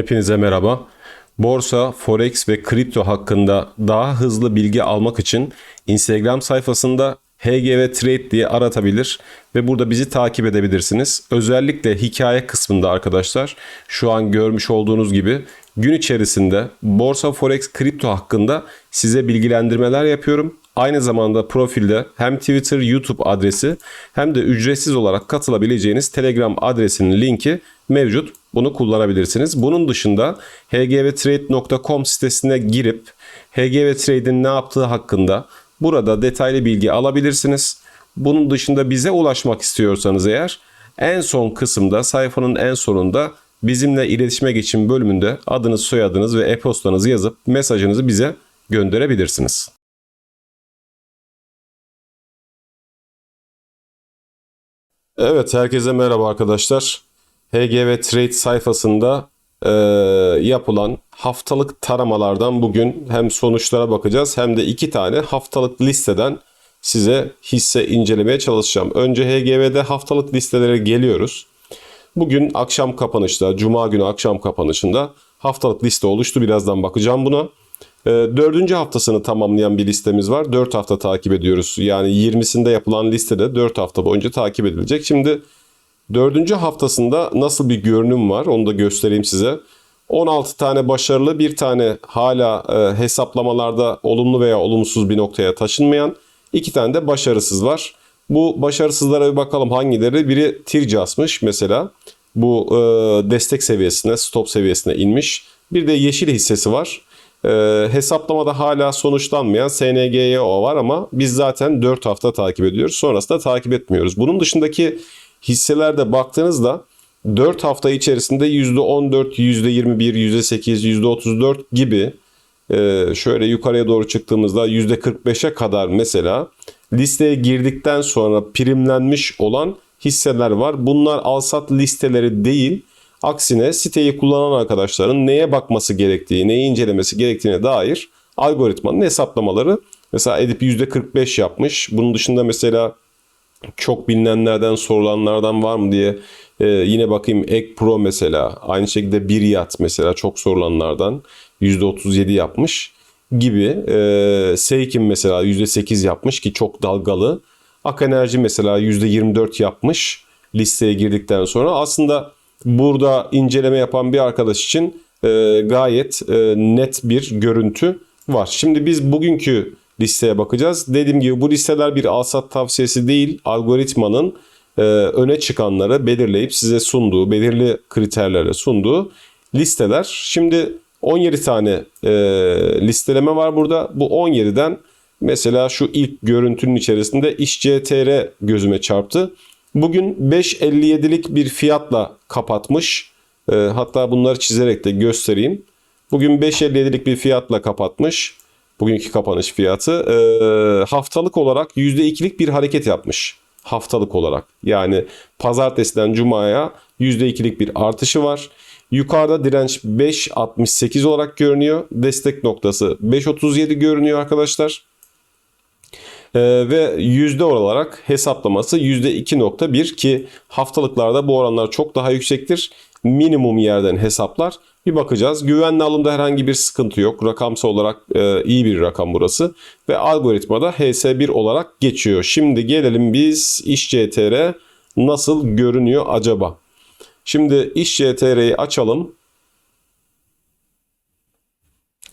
Hepinize merhaba. Borsa, forex ve kripto hakkında daha hızlı bilgi almak için Instagram sayfasında HGV Trade diye aratabilir ve burada bizi takip edebilirsiniz. Özellikle hikaye kısmında arkadaşlar şu an görmüş olduğunuz gibi gün içerisinde borsa, forex, kripto hakkında size bilgilendirmeler yapıyorum. Aynı zamanda profilde hem Twitter, YouTube adresi hem de ücretsiz olarak katılabileceğiniz Telegram adresinin linki mevcut. Bunu kullanabilirsiniz. Bunun dışında hgvtrade.com sitesine girip HGV Trade'in ne yaptığı hakkında burada detaylı bilgi alabilirsiniz. Bunun dışında bize ulaşmak istiyorsanız eğer en son kısımda sayfanın en sonunda bizimle iletişime geçin bölümünde adınız, soyadınız ve e-postanızı yazıp mesajınızı bize gönderebilirsiniz. Evet, herkese merhaba arkadaşlar. HGV Trade sayfasında e, yapılan haftalık taramalardan bugün hem sonuçlara bakacağız hem de iki tane haftalık listeden size hisse incelemeye çalışacağım. Önce HGV'de haftalık listelere geliyoruz. Bugün akşam kapanışta, Cuma günü akşam kapanışında haftalık liste oluştu. Birazdan bakacağım buna. E, dördüncü haftasını tamamlayan bir listemiz var. 4 hafta takip ediyoruz. Yani 20'sinde yapılan listede 4 hafta boyunca takip edilecek. Şimdi dördüncü haftasında nasıl bir görünüm var onu da göstereyim size. 16 tane başarılı, bir tane hala e, hesaplamalarda olumlu veya olumsuz bir noktaya taşınmayan, iki tane de başarısız var. Bu başarısızlara bir bakalım hangileri. Biri tirci asmış mesela. Bu e, destek seviyesine, stop seviyesine inmiş. Bir de yeşil hissesi var. E, hesaplamada hala sonuçlanmayan SNGYO var ama biz zaten 4 hafta takip ediyoruz. Sonrasında takip etmiyoruz. Bunun dışındaki hisselerde baktığınızda 4 hafta içerisinde %14, %21, %8, %34 gibi e, şöyle yukarıya doğru çıktığımızda %45'e kadar mesela listeye girdikten sonra primlenmiş olan hisseler var. Bunlar alsat listeleri değil. Aksine siteyi kullanan arkadaşların neye bakması gerektiği, neyi incelemesi gerektiğine dair algoritmanın hesaplamaları. Mesela Edip %45 yapmış. Bunun dışında mesela çok bilinenlerden sorulanlardan var mı diye e, yine bakayım Ek Pro mesela aynı şekilde Biryat mesela çok sorulanlardan %37 yapmış gibi e, Seikin mesela %8 yapmış ki çok dalgalı Ak Enerji mesela %24 yapmış listeye girdikten sonra aslında burada inceleme yapan bir arkadaş için e, gayet e, net bir görüntü var. Şimdi biz bugünkü listeye bakacağız. Dediğim gibi bu listeler bir alsat tavsiyesi değil. Algoritmanın e, öne çıkanları belirleyip size sunduğu, belirli kriterlerle sunduğu listeler. Şimdi 17 tane e, listeleme var burada. Bu 17'den mesela şu ilk görüntünün içerisinde İşCTR gözüme çarptı. Bugün 5.57'lik bir fiyatla kapatmış. E, hatta bunları çizerek de göstereyim. Bugün 5.57'lik bir fiyatla kapatmış bugünkü kapanış fiyatı e, haftalık olarak %2'lik bir hareket yapmış. Haftalık olarak yani pazartesiden cumaya %2'lik bir artışı var. Yukarıda direnç 5.68 olarak görünüyor. Destek noktası 5.37 görünüyor arkadaşlar. Ee, ve yüzde olarak hesaplaması %2.1 ki haftalıklarda bu oranlar çok daha yüksektir. Minimum yerden hesaplar. Bir bakacağız. Güvenli alımda herhangi bir sıkıntı yok. Rakamsal olarak e, iyi bir rakam burası. Ve algoritmada HS1 olarak geçiyor. Şimdi gelelim biz İşCTR nasıl görünüyor acaba? Şimdi İşCTR'yi açalım.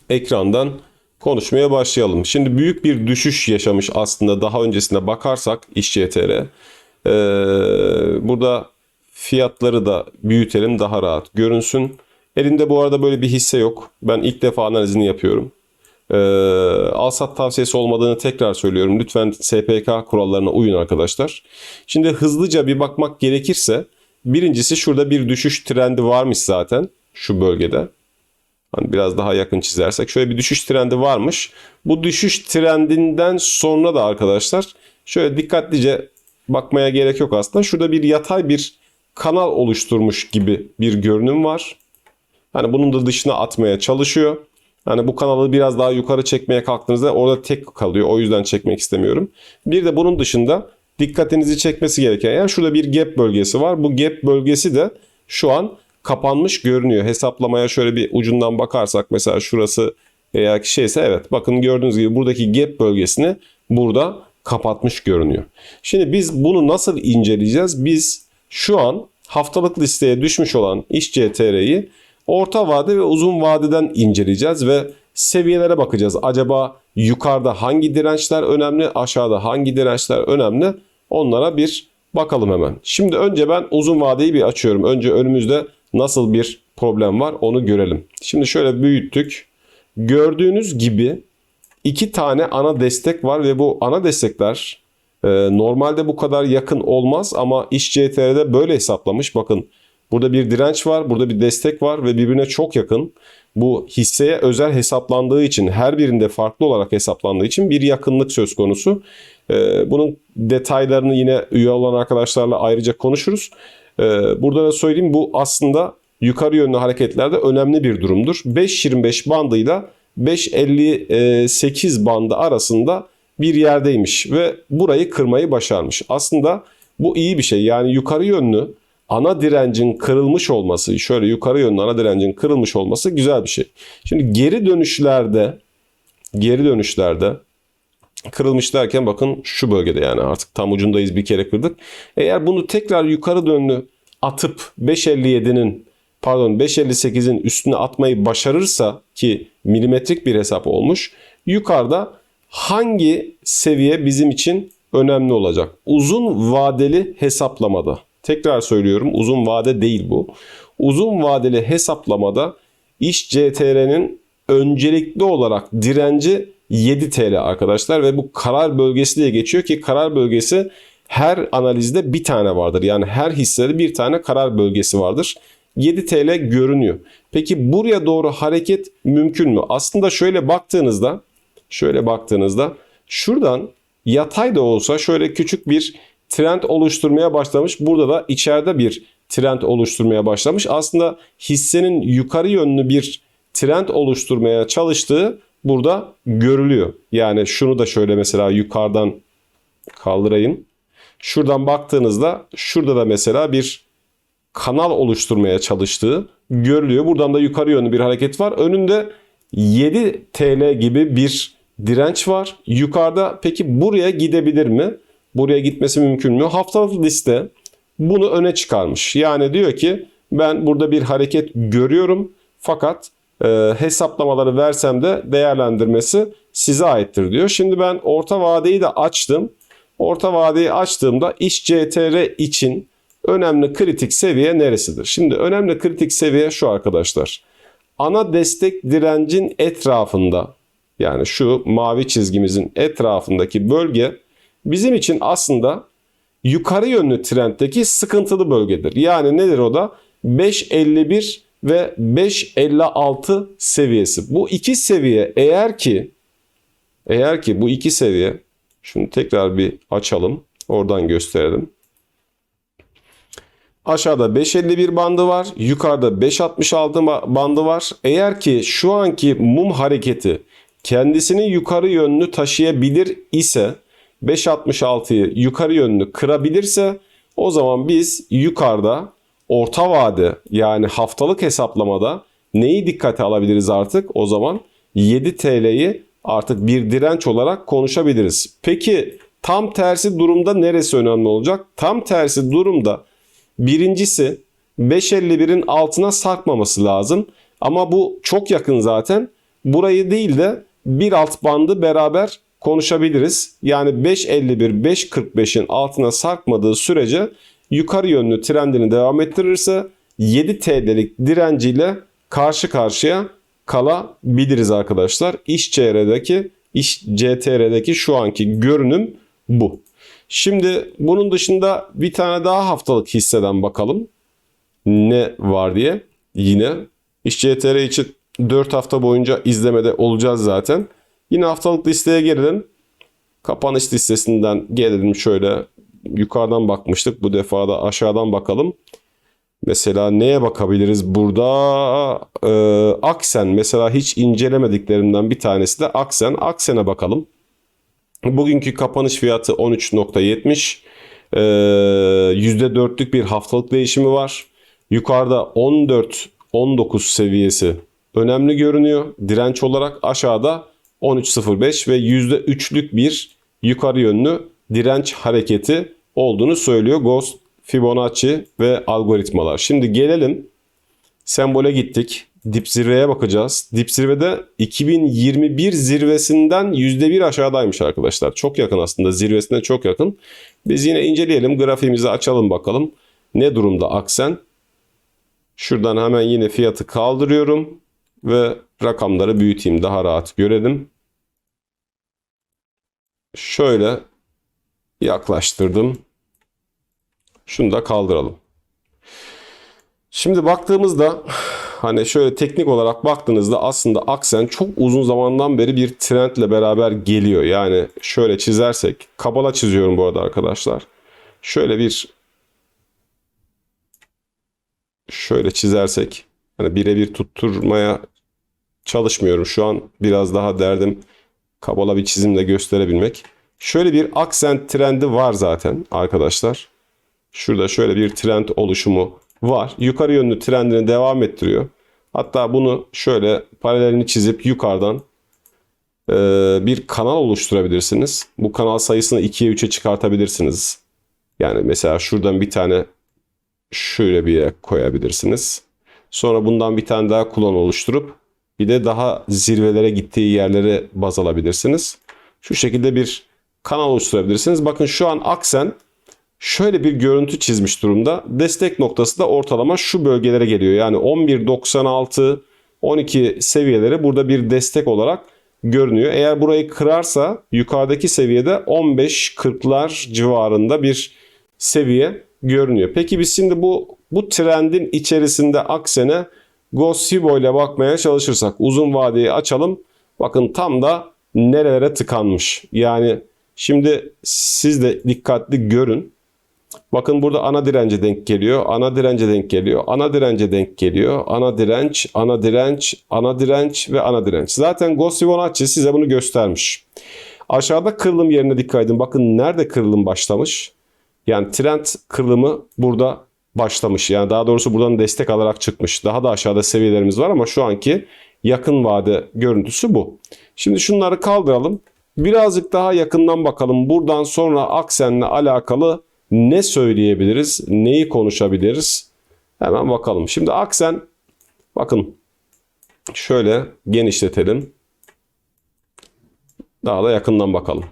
Ekrandan konuşmaya başlayalım. Şimdi büyük bir düşüş yaşamış aslında daha öncesine bakarsak İşCTR. Ee, burada fiyatları da büyütelim daha rahat görünsün. Elinde bu arada böyle bir hisse yok. Ben ilk defa analizini yapıyorum. Ee, alsat tavsiyesi olmadığını tekrar söylüyorum. Lütfen SPK kurallarına uyun arkadaşlar. Şimdi hızlıca bir bakmak gerekirse birincisi şurada bir düşüş trendi varmış zaten şu bölgede. Hani biraz daha yakın çizersek şöyle bir düşüş trendi varmış. Bu düşüş trendinden sonra da arkadaşlar şöyle dikkatlice bakmaya gerek yok aslında. Şurada bir yatay bir kanal oluşturmuş gibi bir görünüm var. Hani bunun da dışına atmaya çalışıyor. Hani bu kanalı biraz daha yukarı çekmeye kalktığınızda orada tek kalıyor. O yüzden çekmek istemiyorum. Bir de bunun dışında dikkatinizi çekmesi gereken yer şurada bir gap bölgesi var. Bu gap bölgesi de şu an kapanmış görünüyor. Hesaplamaya şöyle bir ucundan bakarsak mesela şurası eğer ki şeyse evet bakın gördüğünüz gibi buradaki gap bölgesini burada kapatmış görünüyor. Şimdi biz bunu nasıl inceleyeceğiz? Biz şu an haftalık listeye düşmüş olan iş CTR'yi orta vade ve uzun vadeden inceleyeceğiz ve seviyelere bakacağız. Acaba yukarıda hangi dirençler önemli, aşağıda hangi dirençler önemli? Onlara bir bakalım hemen. Şimdi önce ben uzun vadeyi bir açıyorum. Önce önümüzde nasıl bir problem var onu görelim. Şimdi şöyle büyüttük. Gördüğünüz gibi iki tane ana destek var ve bu ana destekler e, normalde bu kadar yakın olmaz ama iş CTR'de böyle hesaplamış. Bakın burada bir direnç var, burada bir destek var ve birbirine çok yakın. Bu hisseye özel hesaplandığı için her birinde farklı olarak hesaplandığı için bir yakınlık söz konusu. E, bunun detaylarını yine üye olan arkadaşlarla ayrıca konuşuruz. E, burada da söyleyeyim bu aslında yukarı yönlü hareketlerde önemli bir durumdur. 5.25 bandıyla 5.58 bandı arasında bir yerdeymiş ve burayı kırmayı başarmış. Aslında bu iyi bir şey. Yani yukarı yönlü ana direncin kırılmış olması, şöyle yukarı yönlü ana direncin kırılmış olması güzel bir şey. Şimdi geri dönüşlerde geri dönüşlerde kırılmış derken bakın şu bölgede yani artık tam ucundayız bir kere kırdık. Eğer bunu tekrar yukarı yönlü atıp 5.57'nin pardon 5.58'in üstüne atmayı başarırsa ki milimetrik bir hesap olmuş. Yukarıda hangi seviye bizim için önemli olacak? Uzun vadeli hesaplamada. Tekrar söylüyorum uzun vade değil bu. Uzun vadeli hesaplamada iş CTR'nin öncelikli olarak direnci 7 TL arkadaşlar ve bu karar bölgesi diye geçiyor ki karar bölgesi her analizde bir tane vardır. Yani her hissede bir tane karar bölgesi vardır. 7 TL görünüyor. Peki buraya doğru hareket mümkün mü? Aslında şöyle baktığınızda şöyle baktığınızda şuradan yatay da olsa şöyle küçük bir trend oluşturmaya başlamış. Burada da içeride bir trend oluşturmaya başlamış. Aslında hissenin yukarı yönlü bir trend oluşturmaya çalıştığı burada görülüyor. Yani şunu da şöyle mesela yukarıdan kaldırayım. Şuradan baktığınızda şurada da mesela bir kanal oluşturmaya çalıştığı görülüyor. Buradan da yukarı yönlü bir hareket var. Önünde 7 TL gibi bir direnç var. Yukarıda peki buraya gidebilir mi? Buraya gitmesi mümkün mü? Haftalık liste bunu öne çıkarmış. Yani diyor ki ben burada bir hareket görüyorum fakat e, hesaplamaları versem de değerlendirmesi size aittir diyor. Şimdi ben orta vadeyi de açtım. Orta vadeyi açtığımda iş CTR için önemli kritik seviye neresidir? Şimdi önemli kritik seviye şu arkadaşlar. Ana destek direncin etrafında yani şu mavi çizgimizin etrafındaki bölge bizim için aslında yukarı yönlü trenddeki sıkıntılı bölgedir. Yani nedir o da? 5.51 ve 5.56 seviyesi. Bu iki seviye eğer ki eğer ki bu iki seviye şunu tekrar bir açalım. Oradan gösterelim. Aşağıda 5.51 bandı var. Yukarıda 5.66 bandı var. Eğer ki şu anki mum hareketi kendisini yukarı yönlü taşıyabilir ise 5.66'yı yukarı yönlü kırabilirse o zaman biz yukarıda orta vade yani haftalık hesaplamada neyi dikkate alabiliriz artık? O zaman 7 TL'yi artık bir direnç olarak konuşabiliriz. Peki tam tersi durumda neresi önemli olacak? Tam tersi durumda Birincisi 5.51'in altına sarkmaması lazım. Ama bu çok yakın zaten. Burayı değil de bir alt bandı beraber konuşabiliriz. Yani 5.51, 5.45'in altına sarkmadığı sürece yukarı yönlü trendini devam ettirirse 7 TL'lik direnciyle karşı karşıya kalabiliriz arkadaşlar. İş CR'deki, iş CTR'deki şu anki görünüm bu. Şimdi bunun dışında bir tane daha haftalık hisseden bakalım. Ne var diye. Yine İşçi TR için 4 hafta boyunca izlemede olacağız zaten. Yine haftalık listeye gelelim. Kapanış listesinden gelelim şöyle yukarıdan bakmıştık. Bu defa da aşağıdan bakalım. Mesela neye bakabiliriz burada? Ee, Aksen mesela hiç incelemediklerimden bir tanesi de Aksen. Aksen'e bakalım. Bugünkü kapanış fiyatı 13.70. Ee, %4'lük bir haftalık değişimi var. Yukarıda 14-19 seviyesi önemli görünüyor. Direnç olarak aşağıda 13.05 ve %3'lük bir yukarı yönlü direnç hareketi olduğunu söylüyor Ghost, Fibonacci ve algoritmalar. Şimdi gelelim sembole gittik. Dip zirveye bakacağız. Dip zirvede 2021 zirvesinden %1 aşağıdaymış arkadaşlar. Çok yakın aslında zirvesine çok yakın. Biz yine inceleyelim grafiğimizi açalım bakalım. Ne durumda aksen? Şuradan hemen yine fiyatı kaldırıyorum ve rakamları büyüteyim daha rahat görelim. Şöyle yaklaştırdım. Şunu da kaldıralım. Şimdi baktığımızda hani şöyle teknik olarak baktığınızda aslında aksen çok uzun zamandan beri bir trendle beraber geliyor. Yani şöyle çizersek kabala çiziyorum bu arada arkadaşlar. Şöyle bir şöyle çizersek hani birebir tutturmaya çalışmıyorum. Şu an biraz daha derdim kabala bir çizimle gösterebilmek. Şöyle bir aksen trendi var zaten arkadaşlar. Şurada şöyle bir trend oluşumu var. Yukarı yönlü trendini devam ettiriyor. Hatta bunu şöyle paralelini çizip yukarıdan e, bir kanal oluşturabilirsiniz. Bu kanal sayısını 2'ye 3'e çıkartabilirsiniz. Yani mesela şuradan bir tane şöyle bir yere koyabilirsiniz. Sonra bundan bir tane daha kulon oluşturup bir de daha zirvelere gittiği yerlere baz alabilirsiniz. Şu şekilde bir kanal oluşturabilirsiniz. Bakın şu an aksen şöyle bir görüntü çizmiş durumda. Destek noktası da ortalama şu bölgelere geliyor. Yani 11.96 12 seviyeleri burada bir destek olarak görünüyor. Eğer burayı kırarsa yukarıdaki seviyede 15.40'lar civarında bir seviye görünüyor. Peki biz şimdi bu bu trendin içerisinde aksene Gosibo ile bakmaya çalışırsak uzun vadeyi açalım. Bakın tam da nerelere tıkanmış. Yani şimdi siz de dikkatli görün. Bakın burada ana dirence denk geliyor. Ana dirence denk geliyor. Ana dirence denk geliyor. Ana direnç, ana direnç, ana direnç ve ana direnç. Zaten Ghost Fibonacci size bunu göstermiş. Aşağıda kırılım yerine dikkat edin. Bakın nerede kırılım başlamış? Yani trend kırılımı burada başlamış. Yani daha doğrusu buradan destek alarak çıkmış. Daha da aşağıda seviyelerimiz var ama şu anki yakın vade görüntüsü bu. Şimdi şunları kaldıralım. Birazcık daha yakından bakalım. Buradan sonra aksenle alakalı ne söyleyebiliriz? Neyi konuşabiliriz? Hemen bakalım. Şimdi aksen bakın şöyle genişletelim. Daha da yakından bakalım.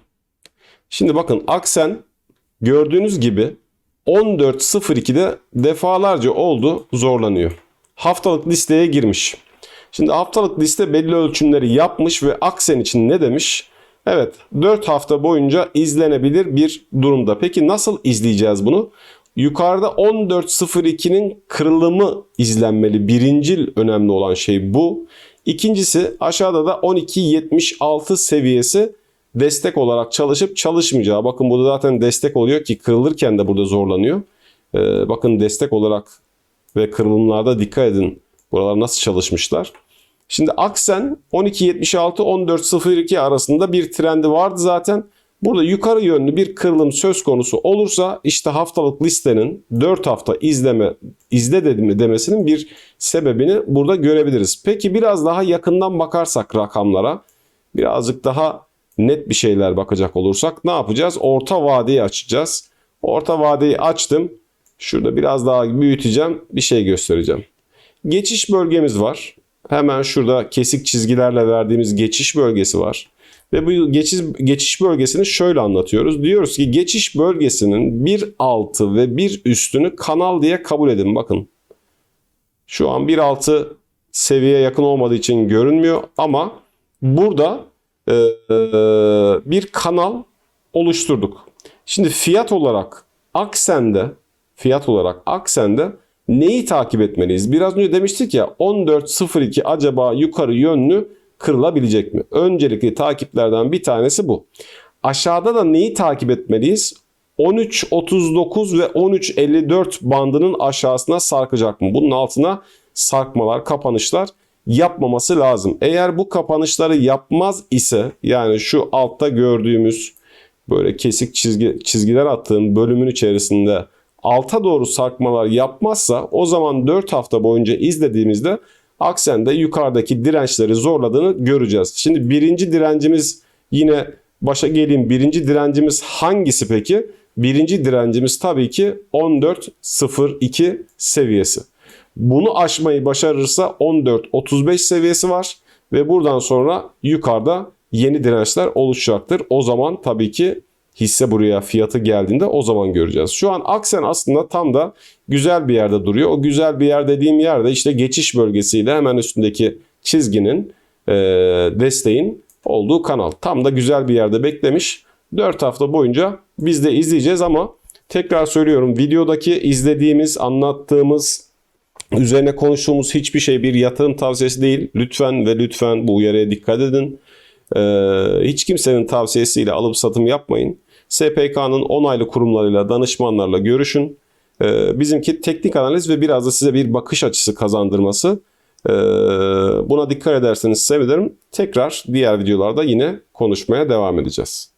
Şimdi bakın aksen gördüğünüz gibi 14.02'de defalarca oldu zorlanıyor. Haftalık listeye girmiş. Şimdi haftalık liste belli ölçümleri yapmış ve aksen için ne demiş? Evet 4 hafta boyunca izlenebilir bir durumda. Peki nasıl izleyeceğiz bunu? Yukarıda 14.02'nin kırılımı izlenmeli. Birincil önemli olan şey bu. İkincisi aşağıda da 12.76 seviyesi destek olarak çalışıp çalışmayacağı. Bakın burada zaten destek oluyor ki kırılırken de burada zorlanıyor. Ee, bakın destek olarak ve kırılımlarda dikkat edin. Buralar nasıl çalışmışlar. Şimdi aksen 12.76-14.02 arasında bir trendi vardı zaten. Burada yukarı yönlü bir kırılım söz konusu olursa işte haftalık listenin 4 hafta izleme izle dedim demesinin bir sebebini burada görebiliriz. Peki biraz daha yakından bakarsak rakamlara birazcık daha net bir şeyler bakacak olursak ne yapacağız? Orta vadeyi açacağız. Orta vadeyi açtım. Şurada biraz daha büyüteceğim. Bir şey göstereceğim. Geçiş bölgemiz var. Hemen şurada kesik çizgilerle verdiğimiz geçiş bölgesi var. Ve bu geçiş, geçiş bölgesini şöyle anlatıyoruz. Diyoruz ki geçiş bölgesinin bir altı ve bir üstünü kanal diye kabul edin. Bakın şu an bir altı seviye yakın olmadığı için görünmüyor ama burada e, e, bir kanal oluşturduk. Şimdi fiyat olarak Aksen'de fiyat olarak Aksen'de neyi takip etmeliyiz? Biraz önce demiştik ya 14.02 acaba yukarı yönlü kırılabilecek mi? Öncelikli takiplerden bir tanesi bu. Aşağıda da neyi takip etmeliyiz? 13.39 ve 13.54 bandının aşağısına sarkacak mı? Bunun altına sarkmalar, kapanışlar yapmaması lazım. Eğer bu kapanışları yapmaz ise yani şu altta gördüğümüz böyle kesik çizgi, çizgiler attığım bölümün içerisinde alta doğru sarkmalar yapmazsa o zaman 4 hafta boyunca izlediğimizde Aksen'de yukarıdaki dirençleri zorladığını göreceğiz. Şimdi birinci direncimiz yine başa geleyim. Birinci direncimiz hangisi peki? Birinci direncimiz tabii ki 14.02 seviyesi. Bunu aşmayı başarırsa 14.35 seviyesi var ve buradan sonra yukarıda yeni dirençler oluşacaktır. O zaman tabii ki hisse buraya fiyatı geldiğinde o zaman göreceğiz. Şu an Aksen aslında tam da güzel bir yerde duruyor. O güzel bir yer dediğim yerde işte geçiş bölgesiyle hemen üstündeki çizginin e, desteğin olduğu kanal. Tam da güzel bir yerde beklemiş. 4 hafta boyunca biz de izleyeceğiz ama tekrar söylüyorum videodaki izlediğimiz, anlattığımız, üzerine konuştuğumuz hiçbir şey bir yatırım tavsiyesi değil. Lütfen ve lütfen bu uyarıya dikkat edin. Ee, hiç kimsenin tavsiyesiyle alıp satım yapmayın. SPK'nın onaylı kurumlarıyla, danışmanlarla görüşün. Ee, bizimki teknik analiz ve biraz da size bir bakış açısı kazandırması. Ee, buna dikkat ederseniz sevinirim. Tekrar diğer videolarda yine konuşmaya devam edeceğiz.